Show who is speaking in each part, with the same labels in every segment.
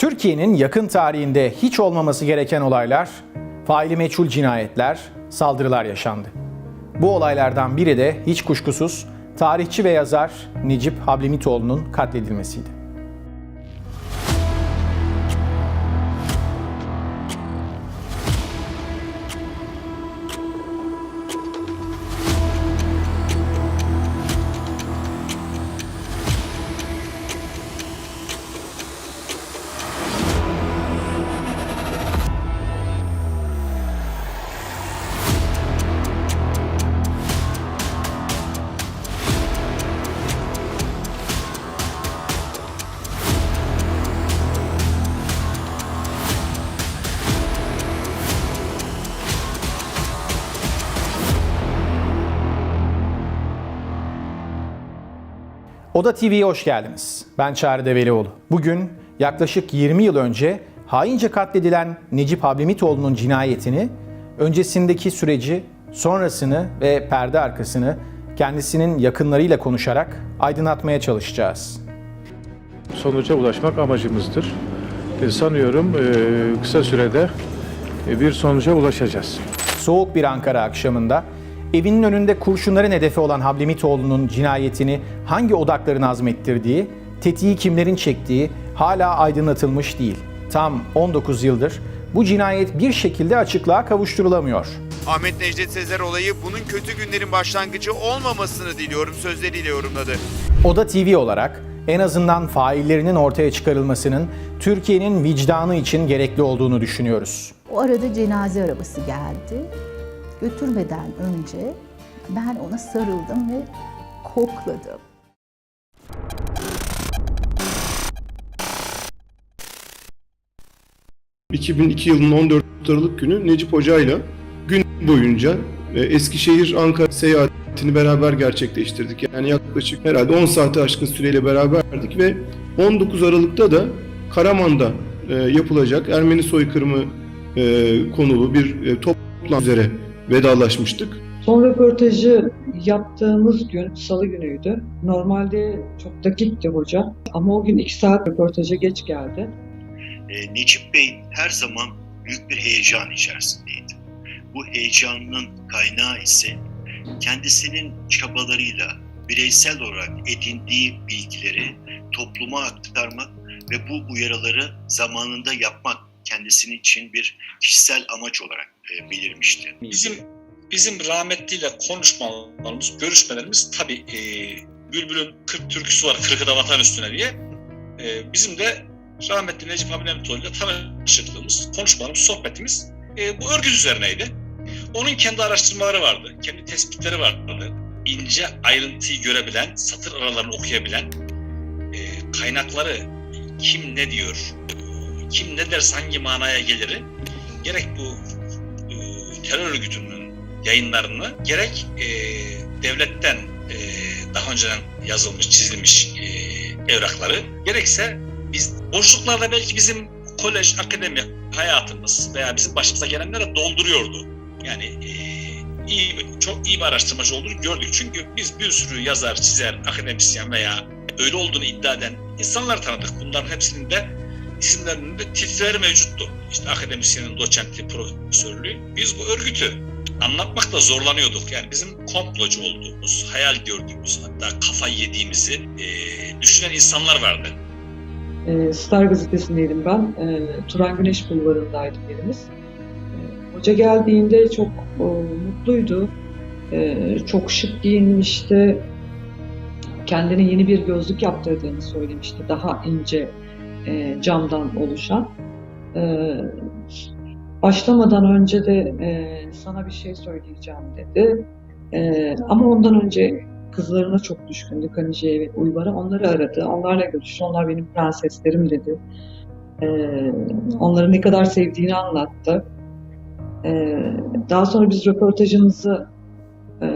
Speaker 1: Türkiye'nin yakın tarihinde hiç olmaması gereken olaylar, faili meçhul cinayetler, saldırılar yaşandı. Bu olaylardan biri de hiç kuşkusuz tarihçi ve yazar Necip Hablemitoğlu'nun katledilmesiydi. Oda TV'ye hoş geldiniz. Ben Çağrı Develioğlu. Bugün yaklaşık 20 yıl önce haince katledilen Necip Hablemitoğlu'nun cinayetini, öncesindeki süreci, sonrasını ve perde arkasını kendisinin yakınlarıyla konuşarak aydınlatmaya çalışacağız.
Speaker 2: sonuca ulaşmak amacımızdır. E, sanıyorum e, kısa sürede e, bir sonuca ulaşacağız.
Speaker 1: Soğuk bir Ankara akşamında evinin önünde kurşunların hedefi olan Hablemitoğlu'nun cinayetini hangi odakların azmettirdiği, tetiği kimlerin çektiği hala aydınlatılmış değil. Tam 19 yıldır bu cinayet bir şekilde açıklığa kavuşturulamıyor.
Speaker 3: Ahmet Necdet Sezer olayı bunun kötü günlerin başlangıcı olmamasını diliyorum sözleriyle yorumladı.
Speaker 1: Oda TV olarak en azından faillerinin ortaya çıkarılmasının Türkiye'nin vicdanı için gerekli olduğunu düşünüyoruz.
Speaker 4: O arada cenaze arabası geldi. Götürmeden önce ben ona sarıldım ve kokladım.
Speaker 5: Hı. 2002 yılının 14 Aralık günü Necip Hoca'yla gün boyunca e, Eskişehir Ankara seyahatini beraber gerçekleştirdik. Yani yaklaşık herhalde 10 saate aşkın süreyle beraberdik ve 19 Aralık'ta da Karaman'da e, yapılacak Ermeni soykırımı e, konulu bir toplantı üzere vedalaşmıştık.
Speaker 6: Son röportajı yaptığımız gün salı günüydü. Normalde çok dakikti hoca ama o gün iki saat röportaja geç geldi.
Speaker 7: E, Necip Bey her zaman büyük bir heyecan içerisindeydi. Bu heyecanın kaynağı ise kendisinin çabalarıyla bireysel olarak edindiği bilgileri topluma aktarmak ve bu uyarıları zamanında yapmak kendisinin için bir kişisel amaç olarak e.
Speaker 8: Bizim bizim rahmetliyle konuşmalarımız, görüşmelerimiz tabii e, Bülbül'ün 40 türküsü var Kırkıda Vatan Üstüne diye. E, bizim de rahmetli Necip Habibullah ile tanışıklığımız, konuşmalarımız, sohbetimiz e, bu örgüt üzerineydi. Onun kendi araştırmaları vardı, kendi tespitleri vardı. İnce ayrıntıyı görebilen, satır aralarını okuyabilen, e, kaynakları kim ne diyor, kim ne derse hangi manaya gelir, gerek bu terör örgütünün yayınlarını gerek e, devletten e, daha önceden yazılmış, çizilmiş e, evrakları gerekse biz boşluklarda belki bizim kolej, akademi hayatımız veya bizim başımıza gelenlere dolduruyordu. Yani e, iyi, çok iyi bir araştırmacı olduğunu gördük. Çünkü biz bir sürü yazar, çizer, akademisyen veya öyle olduğunu iddia eden insanlar tanıdık. Bunların hepsinin de isimlerinin de mevcuttu. İşte akademisyenin doçentliği, profesörlüğü. Biz bu örgütü anlatmakta zorlanıyorduk. Yani bizim komplocu olduğumuz, hayal gördüğümüz, hatta kafayı yediğimizi e, düşünen insanlar vardı.
Speaker 6: Ee, Star gazetesindeydim ben. Ee, Turan Güneş Bulvarı'ndaydım yerimiz. Ee, hoca geldiğinde çok mutluydu. Çok şık giyinmişti. Kendine yeni bir gözlük yaptırdığını söylemişti. Daha ince e, camdan oluşan. Ee, başlamadan önce de e, sana bir şey söyleyeceğim dedi. E, ama ondan önce kızlarına çok düşkündü Kanice'ye ve Uyvar'a. Onları aradı. Onlarla görüştü. Onlar benim prenseslerim dedi. E, onları ne kadar sevdiğini anlattı. E, daha sonra biz röportajımızı e,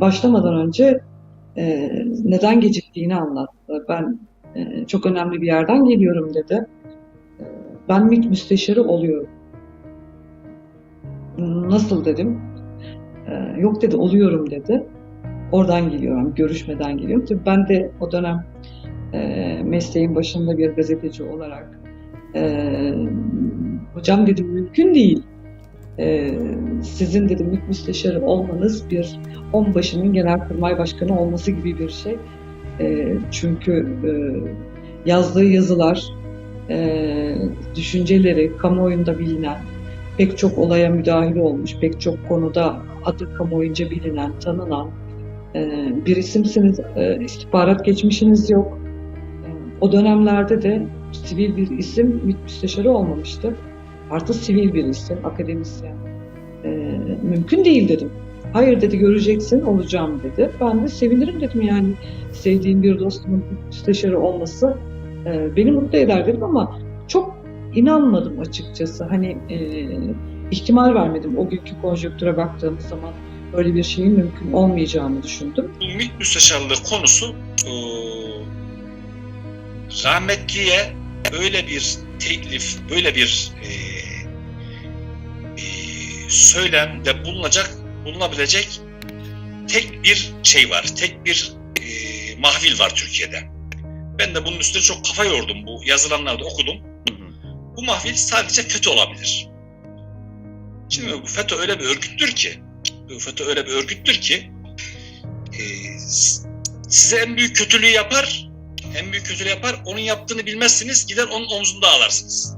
Speaker 6: başlamadan önce e, neden geciktiğini anlattı. Ben e, çok önemli bir yerden geliyorum dedi. E, ben MİT müsteşarı oluyorum. Nasıl dedim. E, yok dedi oluyorum dedi. Oradan geliyorum, görüşmeden geliyorum. Tabii ben de o dönem mesleğin başında bir gazeteci olarak hocam dedim mümkün değil. Ee, sizin dedim müsteşarı olmanız bir onbaşının genelkurmay başkanı olması gibi bir şey. Ee, çünkü e, yazdığı yazılar, e, düşünceleri kamuoyunda bilinen, pek çok olaya müdahil olmuş, pek çok konuda adı kamuoyunca bilinen, tanınan e, bir isimsiniz. E, istihbarat geçmişiniz yok. O dönemlerde de sivil bir isim müsteşarı olmamıştı. Artı sivil bir isim, akademisyen. Mümkün değil dedim. Hayır dedi göreceksin olacağım dedi. Ben de sevinirim dedim yani sevdiğim bir dostumun müsteşarı olması e, beni mutlu eder dedim ama çok inanmadım açıkçası. Hani e, ihtimal vermedim o günkü konjonktüre baktığımız zaman böyle bir şeyin mümkün olmayacağını düşündüm.
Speaker 8: Bu MİT müsteşarlığı konusu e, rahmetliye böyle bir teklif, böyle bir e, e, söylemde bulunacak, bulunabilecek tek bir şey var, tek bir e, mahvil var Türkiye'de. Ben de bunun üstüne çok kafa yordum, bu yazılanlarda okudum. Bu mahvil sadece FETÖ olabilir. Şimdi bu FETÖ öyle bir örgüttür ki, bu FETÖ öyle bir örgüttür ki, e, size en büyük kötülüğü yapar, en büyük kötülüğü yapar, onun yaptığını bilmezsiniz, gider onun omzunda ağlarsınız.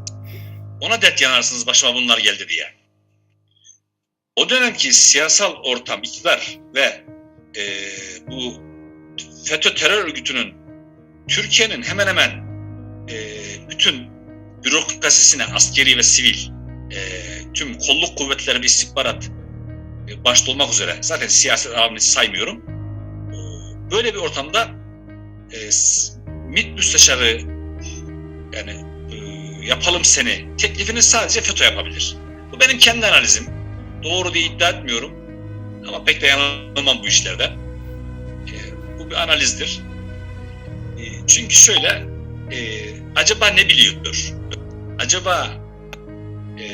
Speaker 8: Ona dert yanarsınız başıma bunlar geldi diye. O dönemki siyasal ortam, iktidar ve e, bu FETÖ terör örgütünün Türkiye'nin hemen hemen e, bütün bürokrasisine, askeri ve sivil, e, tüm kolluk kuvvetleri ve istihbarat e, başta olmak üzere, zaten siyaset alanını saymıyorum. E, Böyle bir ortamda e, MİT müsteşarı yani e, yapalım seni teklifini sadece FETÖ yapabilir. Bu benim kendi analizim. Doğru diye iddia etmiyorum. Ama pek de yanılmam bu işlerde. E, bu bir analizdir. E, çünkü şöyle, e, acaba ne biliyordur? Acaba e,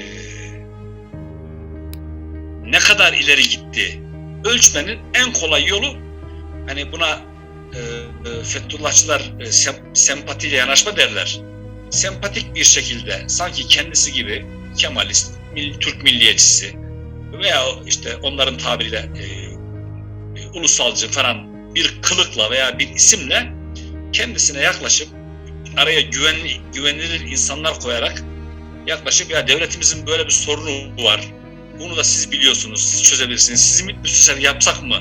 Speaker 8: ne kadar ileri gitti? Ölçmenin en kolay yolu hani buna e, e, Fethullahçılar e, sem- sempatiyle yanaşma derler. Sempatik bir şekilde sanki kendisi gibi Kemalist, Türk milliyetçisi veya işte onların tabiriyle e, e, ulusalcı falan bir kılıkla veya bir isimle kendisine yaklaşıp araya güvenli, güvenilir insanlar koyarak yaklaşıp ya devletimizin böyle bir sorunu var. Bunu da siz biliyorsunuz, siz çözebilirsiniz. Sizi müstesar yapsak mı?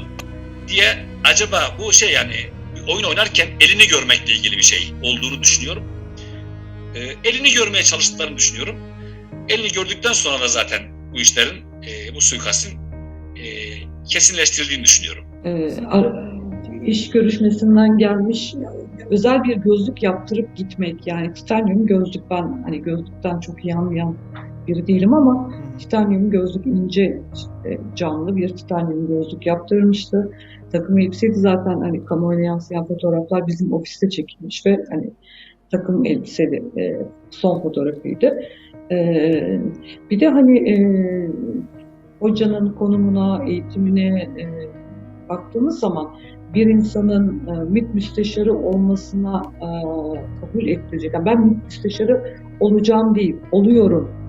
Speaker 8: diye acaba bu şey yani oyun oynarken elini görmekle ilgili bir şey olduğunu düşünüyorum. Ee, elini görmeye çalıştıklarını düşünüyorum. Elini gördükten sonra da zaten bu işlerin, e, bu suikastin e, kesinleştirildiğini düşünüyorum.
Speaker 6: e, ar- iş görüşmesinden gelmiş özel bir gözlük yaptırıp gitmek yani titanyum gözlük ben hani gözlükten çok iyi anlayan biri değilim ama titanyum gözlük ince camlı bir titanyum gözlük yaptırmıştı. Takım elbiseydi zaten hani kamuoyuna yansıyan fotoğraflar bizim ofiste çekilmiş ve hani takım elbiseli e, son fotoğrafıydı. E, bir de hani e, hocanın konumuna, eğitimine e, baktığımız zaman bir insanın e, MİT müsteşarı olmasına e, kabul ettirecek. Yani ben MİT müsteşarı olacağım değil, oluyorum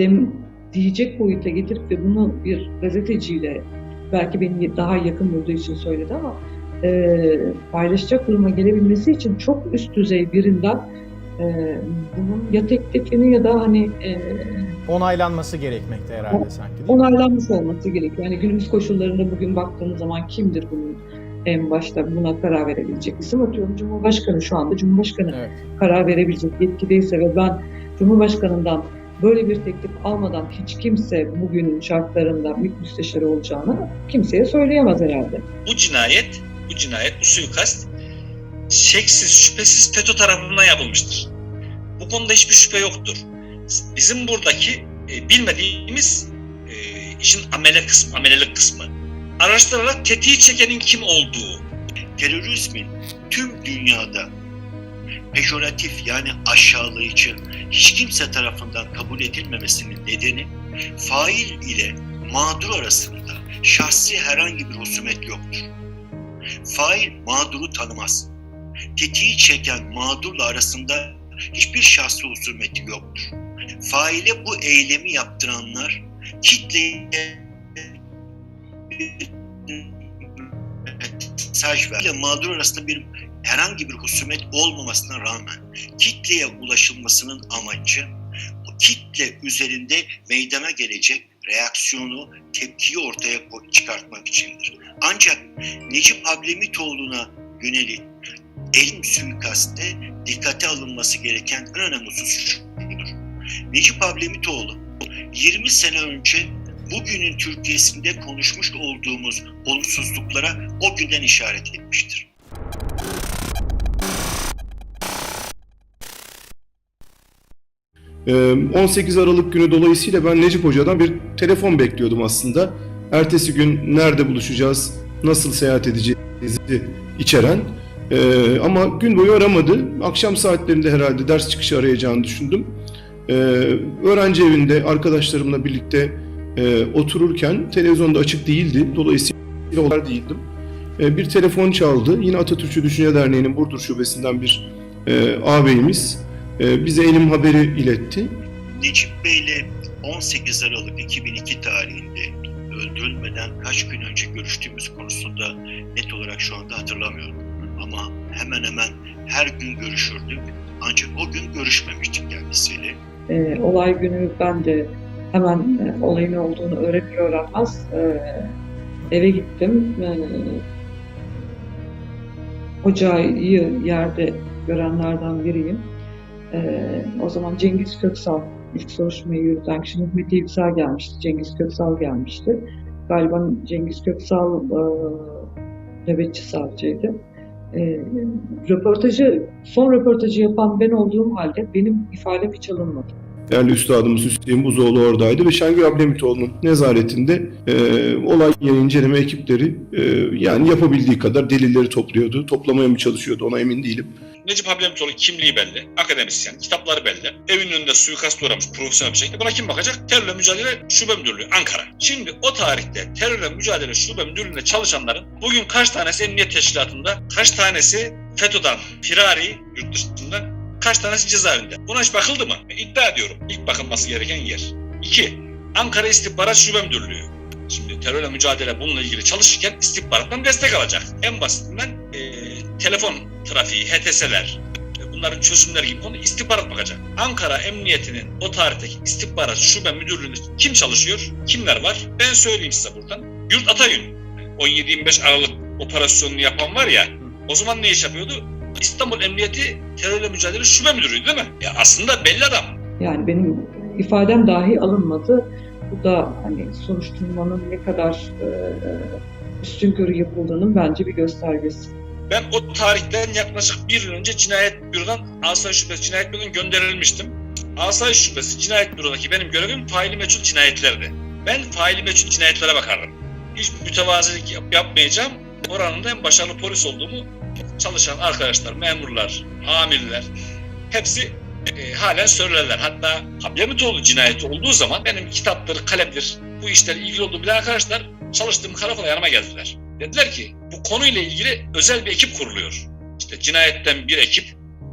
Speaker 6: dem, diyecek boyuta getirip ve bunu bir gazeteciyle belki beni daha yakın bulduğu için söyledi ama e, paylaşacak duruma gelebilmesi için çok üst düzey birinden e, bunun ya teklifini ya da hani e,
Speaker 1: Onaylanması gerekmekte herhalde sanki değil mi?
Speaker 6: onaylanmış olması gerekiyor. Yani günümüz koşullarında bugün baktığımız zaman kimdir bunun en başta buna karar verebilecek isim atıyorum Cumhurbaşkanı şu anda Cumhurbaşkanı
Speaker 1: Evet.
Speaker 6: karar verebilecek yetkideyse ve ben Cumhurbaşkanından böyle bir teklif almadan hiç kimse bugünün şartlarında MİT müsteşarı olacağını kimseye söyleyemez herhalde.
Speaker 8: Bu cinayet, bu cinayet, bu suikast şeksiz, şüphesiz FETÖ tarafından yapılmıştır. Konuda hiçbir şüphe yoktur. Bizim buradaki e, bilmediğimiz e, işin amele kısmı, amelelik kısmı. Araştırarak tetiği çekenin kim olduğu.
Speaker 7: terörizmin tüm dünyada pejoratif yani aşağılayıcı hiç kimse tarafından kabul edilmemesinin nedeni fail ile mağdur arasında şahsi herhangi bir husumet yoktur. Fail mağduru tanımaz. Tetiği çeken mağdurla arasında hiçbir şahsi husumeti yoktur. Faile bu eylemi yaptıranlar kitleye mesaj ver. mağdur arasında bir herhangi bir husumet olmamasına rağmen kitleye ulaşılmasının amacı o kitle üzerinde meydana gelecek reaksiyonu, tepkiyi ortaya çıkartmak içindir. Ancak Necip Hablemitoğlu'na yönelik elim suikaste dikkate alınması gereken en önemli husus şudur. Necip Hablemitoğlu 20 sene önce bugünün Türkiye'sinde konuşmuş olduğumuz olumsuzluklara o günden işaret etmiştir.
Speaker 5: Ee, 18 Aralık günü dolayısıyla ben Necip Hoca'dan bir telefon bekliyordum aslında. Ertesi gün nerede buluşacağız, nasıl seyahat edeceğizi içeren. Ee, ama gün boyu aramadı. Akşam saatlerinde herhalde ders çıkışı arayacağını düşündüm. Ee, öğrenci evinde arkadaşlarımla birlikte e, otururken televizyonda açık değildi. Dolayısıyla olar değildim. Ee, bir telefon çaldı. Yine Atatürkçü Düşünce Derneği'nin Burdur Şubesi'nden bir e, ağabeyimiz e, bize elim haberi iletti.
Speaker 7: Necip Bey'le 18 Aralık 2002 tarihinde öldürülmeden kaç gün önce görüştüğümüz konusunda net olarak şu anda hatırlamıyorum. Ama hemen hemen her gün görüşürdük. Ancak o gün görüşmemiştik kendisiyle.
Speaker 6: E, olay günü ben de hemen e, olayın olduğunu öğrenir öğrenmez e, eve gittim. E, hocayı yerde görenlerden biriyim. E, o zaman Cengiz Köksal ilk soruşturmayı yürüten kişi Hikmet İlksel gelmişti. Cengiz Köksal gelmişti. Galiba Cengiz Köksal e, nöbetçi savcıydı. E, röportajı, son röportajı yapan ben olduğum halde benim ifadem hiç alınmadı.
Speaker 5: Değerli üstadımız Hüseyin Buzoğlu oradaydı ve Şengül Ablemitoğlu'nun nezaretinde e, olay yeri inceleme ekipleri e, yani yapabildiği kadar delilleri topluyordu. Toplamaya mı çalışıyordu ona emin değilim.
Speaker 8: Necip Hablemitoğlu kimliği belli, akademisyen, kitapları belli. Evinin önünde suikast uğramış profesyonel bir şekilde. Buna kim bakacak? Terörle Mücadele Şube Müdürlüğü Ankara. Şimdi o tarihte terörle mücadele şube müdürlüğünde çalışanların bugün kaç tanesi emniyet teşkilatında, kaç tanesi FETÖ'den, firari yurt dışından, kaç tanesi cezaevinde. Buna hiç bakıldı mı? İddia ediyorum. İlk bakılması gereken yer. İki, Ankara İstihbarat Şube Müdürlüğü. Şimdi terörle mücadele bununla ilgili çalışırken istihbarattan destek alacak. En basitinden e, telefon trafiği, HTS'ler, e, bunların çözümleri gibi konu istihbarat bakacak. Ankara Emniyeti'nin o tarihteki istihbarat şube müdürlüğünde kim çalışıyor, kimler var? Ben söyleyeyim size buradan. Yurt Atayün, 17-25 Aralık operasyonunu yapan var ya, o zaman ne iş yapıyordu? İstanbul Emniyeti Terörle Mücadele Şube Müdürü'ydü değil mi? Ya aslında belli adam.
Speaker 6: Yani benim ifadem dahi alınmadı. Bu da hani soruşturmanın ne kadar e, üstünkörü yapıldığının bence bir göstergesi.
Speaker 8: Ben o tarihten yaklaşık bir yıl önce cinayet bürodan Asayiş Şubesi Cinayet Büro'dan gönderilmiştim. Asayiş Şubesi Cinayet Büro'daki benim görevim faili meçhul cinayetlerdi. Ben faili meçhul cinayetlere bakardım. Hiç mütevazilik yap- yapmayacağım. Oranın en başarılı polis olduğumu çalışan arkadaşlar, memurlar, amirler hepsi e, halen söylerler. Hatta Hablemitoğlu cinayeti olduğu zaman benim kitaptır, kalemdir, bu işlerle ilgili olduğum bilen arkadaşlar çalıştığım karakola yanıma geldiler. Dediler ki bu konuyla ilgili özel bir ekip kuruluyor. İşte cinayetten bir ekip,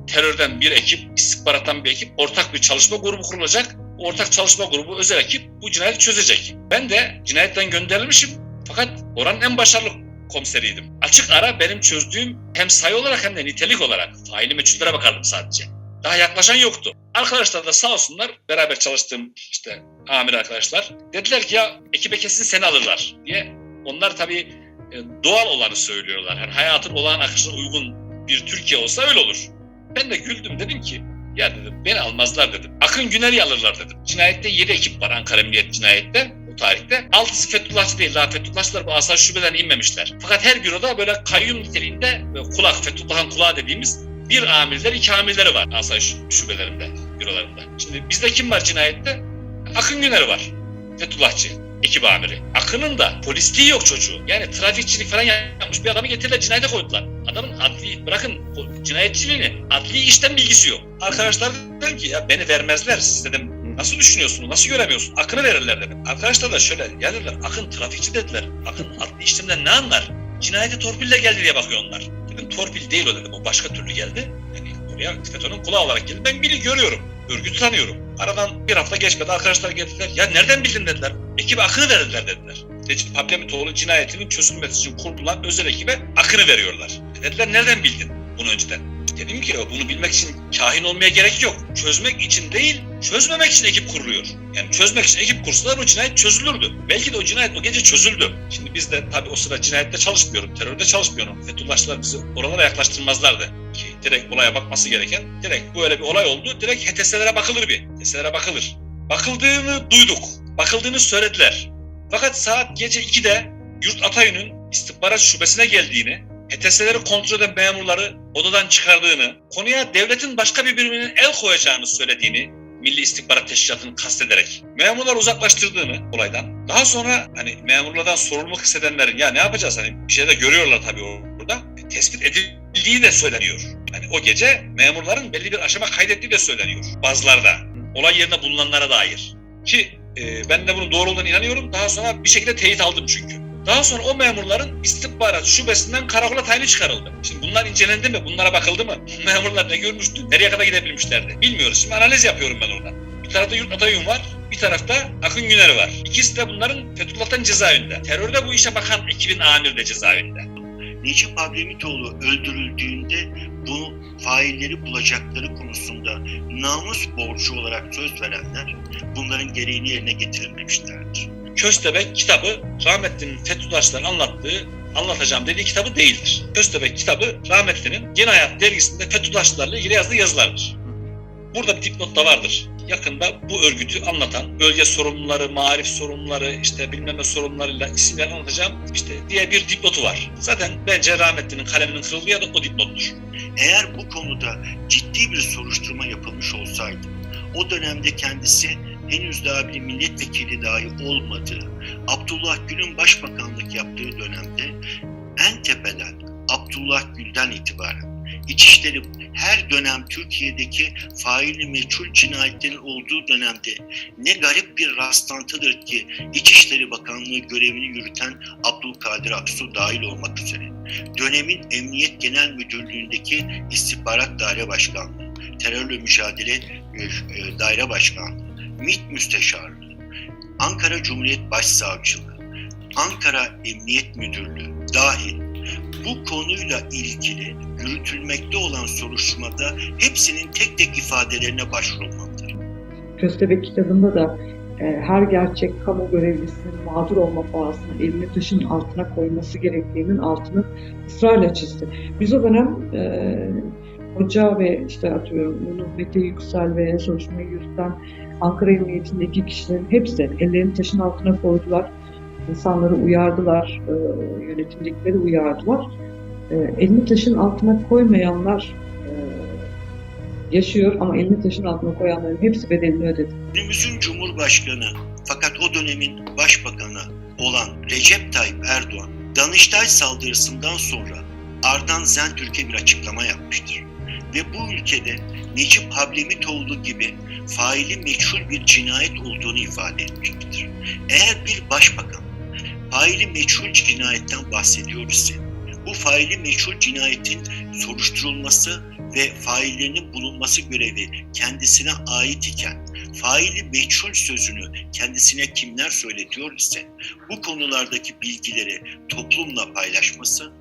Speaker 8: terörden bir ekip, istihbarattan bir ekip, ortak bir çalışma grubu kurulacak. Ortak çalışma grubu, özel ekip bu cinayeti çözecek. Ben de cinayetten gönderilmişim fakat oranın en başarılı komiseriydim. Açık ara benim çözdüğüm hem sayı olarak hem de nitelik olarak faili meçhullere bakardım sadece. Daha yaklaşan yoktu. Arkadaşlar da sağ olsunlar beraber çalıştığım işte amir arkadaşlar dediler ki ya ekibe kesin seni alırlar diye. Onlar tabii doğal olanı söylüyorlar. Yani hayatın olağan akışına uygun bir Türkiye olsa öyle olur. Ben de güldüm dedim ki ya dedim beni almazlar dedim. Akın Güner'i alırlar dedim. Cinayette 7 ekip var Ankara Emniyet Cinayet'te o tarihte. Altısı Fethullahçı değil daha Fethullahçılar bu asayiş şubelerine inmemişler. Fakat her büroda böyle kayyum niteliğinde kulak Fethullah'ın kulağı dediğimiz bir amirler iki amirleri var asayiş şubelerinde, bürolarında. Şimdi bizde kim var cinayette? Akın Güner var. Fethullahçı ekip amiri. Akın'ın da polisliği yok çocuğu. Yani trafikçilik falan yapmış bir adamı getirdiler cinayete koydular. Adamın adli, bırakın cinayetçiliğini, adli işten bilgisi yok. Arkadaşlar dedim ki ya beni vermezler. Siz dedim nasıl düşünüyorsun, nasıl göremiyorsun? Akın'ı verirler dedim. Arkadaşlar da şöyle dediler Akın trafikçi dediler. Akın adli işlemden ne anlar? Cinayete torpille geldi diye bakıyor onlar. Dedim torpil değil o dedim o başka türlü geldi. Yani buraya FETÖ'nün kulağı olarak geldim. Ben biri görüyorum. Örgütü tanıyorum. Aradan bir hafta geçmedi arkadaşlar geldiler. Ya nereden bildin dediler. Ekibe akını verdiler dediler. Recep Hablemitoğlu cinayetinin çözülmesi için kurulan özel ekibe akını veriyorlar. Dediler nereden bildin bunu önceden? Dedim ki bunu bilmek için kahin olmaya gerek yok. Çözmek için değil, çözmemek için ekip kuruluyor. Yani çözmek için ekip kursalar o cinayet çözülürdü. Belki de o cinayet o gece çözüldü. Şimdi biz de tabii o sıra cinayette çalışmıyorum, terörde çalışmıyorum. Fethullahçılar bizi oralara yaklaştırmazlardı. Direkt olaya bakması gereken, direkt böyle bir olay oldu, direkt HTS'lere bakılır bir. HTS'lere bakılır. Bakıldığını duyduk, bakıldığını söylediler. Fakat saat gece 2'de Yurt Atayü'nün istihbarat şubesine geldiğini, HTS'leri kontrol eden memurları odadan çıkardığını, konuya devletin başka bir biriminin el koyacağını söylediğini Milli İstihbarat Teşkilatı'nı kastederek memurlar uzaklaştırdığını olaydan. Daha sonra hani memurlardan sorumluluk hissedenlerin ya ne yapacağız hani bir şey de görüyorlar tabii orada. Tespit edildiği de söyleniyor. Yani o gece memurların belli bir aşama kaydettiği de söyleniyor bazılarda. Olay yerinde bulunanlara dair. Ki e, ben de bunun doğru olduğuna inanıyorum. Daha sonra bir şekilde teyit aldım çünkü. Daha sonra o memurların istihbarat şubesinden karakola tayini çıkarıldı. Şimdi bunlar incelendi mi? Bunlara bakıldı mı? Memurlar ne görmüştü? Nereye kadar gidebilmişlerdi? Bilmiyoruz. Şimdi analiz yapıyorum ben oradan. Bir tarafta Yurt Atayun var, bir tarafta Akın Güner var. İkisi de bunların Fethullah'tan cezaevinde. Terörde bu işe bakan ekibin amiri de cezaevinde.
Speaker 7: Necip Ablemitoğlu öldürüldüğünde bu failleri bulacakları konusunda namus borcu olarak söz verenler bunların gereğini yerine getirmemişlerdir.
Speaker 8: Köstebek kitabı rahmetlinin Fethullahçıların anlattığı anlatacağım dediği kitabı değildir. Köstebek kitabı rahmetlinin Yeni Hayat dergisinde Fethullahçılarla ilgili yazdığı yazılardır. Burada bir dipnot da vardır. Yakında bu örgütü anlatan bölge sorumluları, marif sorumluları, işte bilmem ne sorumlularıyla isimler anlatacağım işte diye bir dipnotu var. Zaten bence rahmetlinin kaleminin kırıldığı ya da o dipnottur.
Speaker 7: Eğer bu konuda ciddi bir soruşturma yapılmış olsaydı, o dönemde kendisi henüz daha bir milletvekili dahi olmadığı, Abdullah Gül'ün başbakanlık yaptığı dönemde en tepeden Abdullah Gül'den itibaren İçişleri her dönem Türkiye'deki faili meçhul cinayetlerin olduğu dönemde ne garip bir rastlantıdır ki İçişleri Bakanlığı görevini yürüten Abdülkadir Aksu dahil olmak üzere. Dönemin Emniyet Genel Müdürlüğü'ndeki İstihbarat Daire Başkanlığı, Terörle Mücadele e, e, Daire Başkanlığı, MİT Müsteşarlığı, Ankara Cumhuriyet Başsavcılığı, Ankara Emniyet Müdürlüğü dahil bu konuyla ilgili yürütülmekte olan soruşturmada hepsinin tek tek ifadelerine başvurulmalıdır.
Speaker 6: Köstebek kitabında da e, her gerçek kamu görevlisinin mağdur olma pahasına elini taşın altına koyması gerektiğinin altını ısrarla çizdi. Biz o dönem e, hoca ve işte atıyorum bunu Mete Yüksel ve soruşturmayı yürüten Ankara Emniyetindeki kişilerin hepsi ellerini taşın altına koydular. İnsanları uyardılar, e, uyardılar. E, elini taşın altına koymayanlar e, yaşıyor ama elini taşın altına koyanların hepsi bedelini ödedi.
Speaker 7: Günümüzün Cumhurbaşkanı fakat o dönemin Başbakanı olan Recep Tayyip Erdoğan, Danıştay saldırısından sonra Ardan Zentürk'e bir açıklama yapmıştır. Ve bu ülkede Necip Hablemitoğlu gibi faili meçhul bir cinayet olduğunu ifade etmiştir. Eğer bir başbakan faili meçhul cinayetten bahsediyor ise bu faili meçhul cinayetin soruşturulması ve faillerinin bulunması görevi kendisine ait iken faili meçhul sözünü kendisine kimler söyletiyor ise bu konulardaki bilgileri toplumla paylaşması,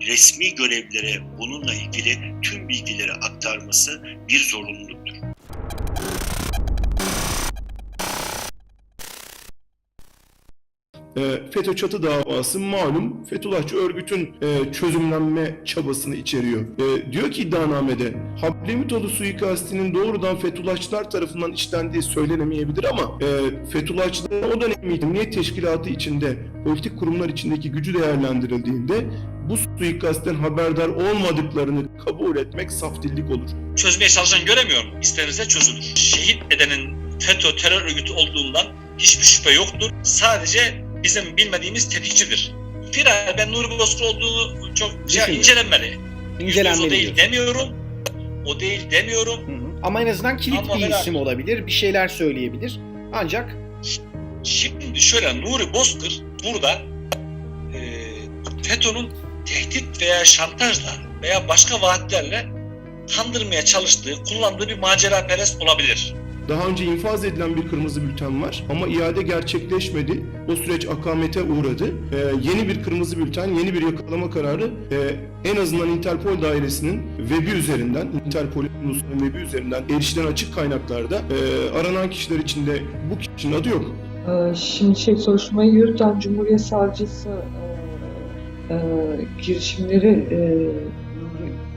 Speaker 7: resmi görevlere bununla ilgili tüm bilgileri aktarması bir zorunluluktur.
Speaker 5: E, FETÖ çatı davası malum Fethullahçı örgütün e, çözümlenme çabasını içeriyor. E, diyor ki iddianamede Hablemitoğlu suikastinin doğrudan Fethullahçılar tarafından işlendiği söylenemeyebilir ama e, Fethullahçıların o dönem Emniyet Teşkilatı içinde politik kurumlar içindeki gücü değerlendirildiğinde bu suikastten haberdar olmadıklarını kabul etmek saftillik olur.
Speaker 8: Çözmeye çalışan göremiyor mu? İstenirse çözülür. Şehit edenin FETÖ terör örgütü olduğundan hiçbir şüphe yoktur. Sadece bizim bilmediğimiz tetikçidir. Firar ben Nuri Bozkır olduğunu çok şey, incelenmeli.
Speaker 9: İncelenmeli
Speaker 8: o değil demiyorum. O değil demiyorum.
Speaker 9: Hı hı. Ama en azından kilit
Speaker 8: Ama
Speaker 9: bir
Speaker 8: helal.
Speaker 9: isim olabilir, bir şeyler söyleyebilir. Ancak
Speaker 8: Şimdi şöyle Nuri Bozkır burada e, FETÖ'nün tehdit veya şantajla veya başka vaatlerle kandırmaya çalıştığı, kullandığı bir macera perest olabilir.
Speaker 5: Daha önce infaz edilen bir kırmızı bülten var ama iade gerçekleşmedi. O süreç akamete uğradı. Ee, yeni bir kırmızı bülten, yeni bir yakalama kararı e, en azından Interpol dairesinin webi üzerinden, Interpol'ün ulusunun webi üzerinden erişilen açık kaynaklarda e, aranan kişiler içinde bu kişinin adı yok.
Speaker 6: Şimdi şey soruşturmayı yürüten Cumhuriyet Savcısı e, e, girişimleri e,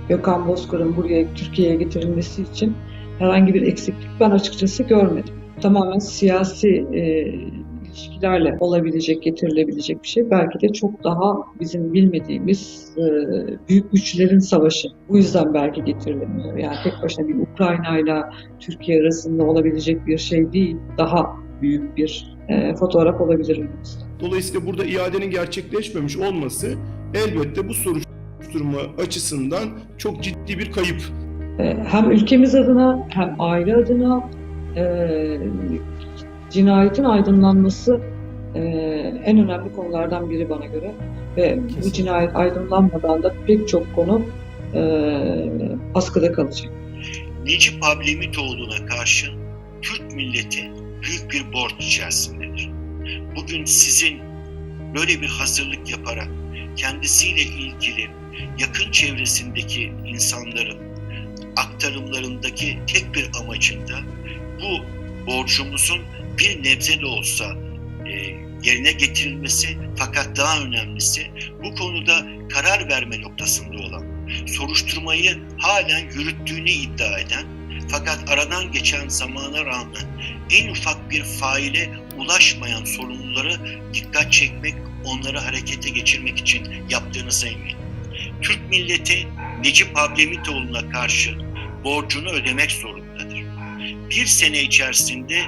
Speaker 6: Gökhan Bozkır'ın buraya Türkiye'ye getirilmesi için herhangi bir eksiklik ben açıkçası görmedim. Tamamen siyasi e, ilişkilerle olabilecek, getirilebilecek bir şey. Belki de çok daha bizim bilmediğimiz e, büyük güçlerin savaşı. Bu yüzden belki getirilemiyor. Yani tek başına bir Ukrayna ile Türkiye arasında olabilecek bir şey değil. Daha büyük bir e, fotoğraf olabilir önümüzde.
Speaker 5: Dolayısıyla burada iadenin gerçekleşmemiş olması elbette bu soruşturma açısından çok ciddi bir kayıp.
Speaker 6: E, hem ülkemiz adına hem aile adına e, cinayetin aydınlanması e, en önemli konulardan biri bana göre. Ve bu
Speaker 1: Kesinlikle.
Speaker 6: cinayet aydınlanmadan da pek çok konu e, askıda kalacak.
Speaker 7: Necip Ablemitoğlu'na karşı Türk milleti büyük bir borç içerisindedir. Bugün sizin böyle bir hazırlık yaparak kendisiyle ilgili yakın çevresindeki insanların aktarımlarındaki tek bir amacında bu borcumuzun bir nebze de olsa e, yerine getirilmesi fakat daha önemlisi bu konuda karar verme noktasında olan soruşturmayı halen yürüttüğünü iddia eden fakat aradan geçen zamana rağmen en ufak bir faile ulaşmayan sorumluları dikkat çekmek, onları harekete geçirmek için yaptığınıza eminim. Türk milleti Necip Ablemitoğlu'na karşı borcunu ödemek zorundadır. Bir sene içerisinde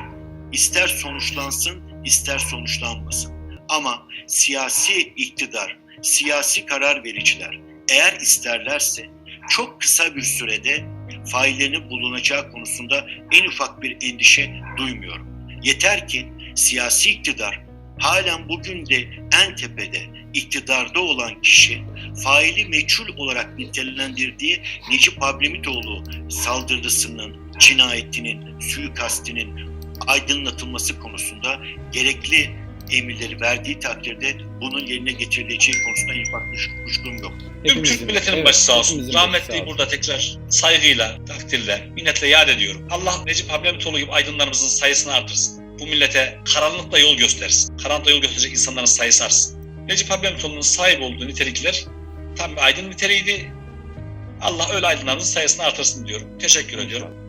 Speaker 7: ister sonuçlansın, ister sonuçlanmasın. Ama siyasi iktidar, siyasi karar vericiler eğer isterlerse çok kısa bir sürede faillerinin bulunacağı konusunda en ufak bir endişe duymuyorum. Yeter ki siyasi iktidar halen bugün de en tepede iktidarda olan kişi faili meçhul olarak nitelendirdiği Necip Ablemitoğlu saldırısının, cinayetinin, suikastinin aydınlatılması konusunda gerekli emirleri verdiği takdirde bunun yerine getirileceği konusunda en ufak kuş- kuşkum yok.
Speaker 8: Tüm Türk milletinin
Speaker 9: evet,
Speaker 8: başı sağ olsun. Rahmetliyi burada tekrar saygıyla, takdirle, minnetle yad ediyorum. Allah Necip Ablemitoğlu gibi aydınlarımızın sayısını artırsın. Bu millete karanlıkla yol göstersin. Karanlıkla yol gösterecek insanların sayısı artsın. Necip Ablemitoğlu'nun sahip olduğu nitelikler tam bir aydın niteliğiydi. Allah öyle aydınlarımızın sayısını artırsın diyorum. Teşekkür ediyorum.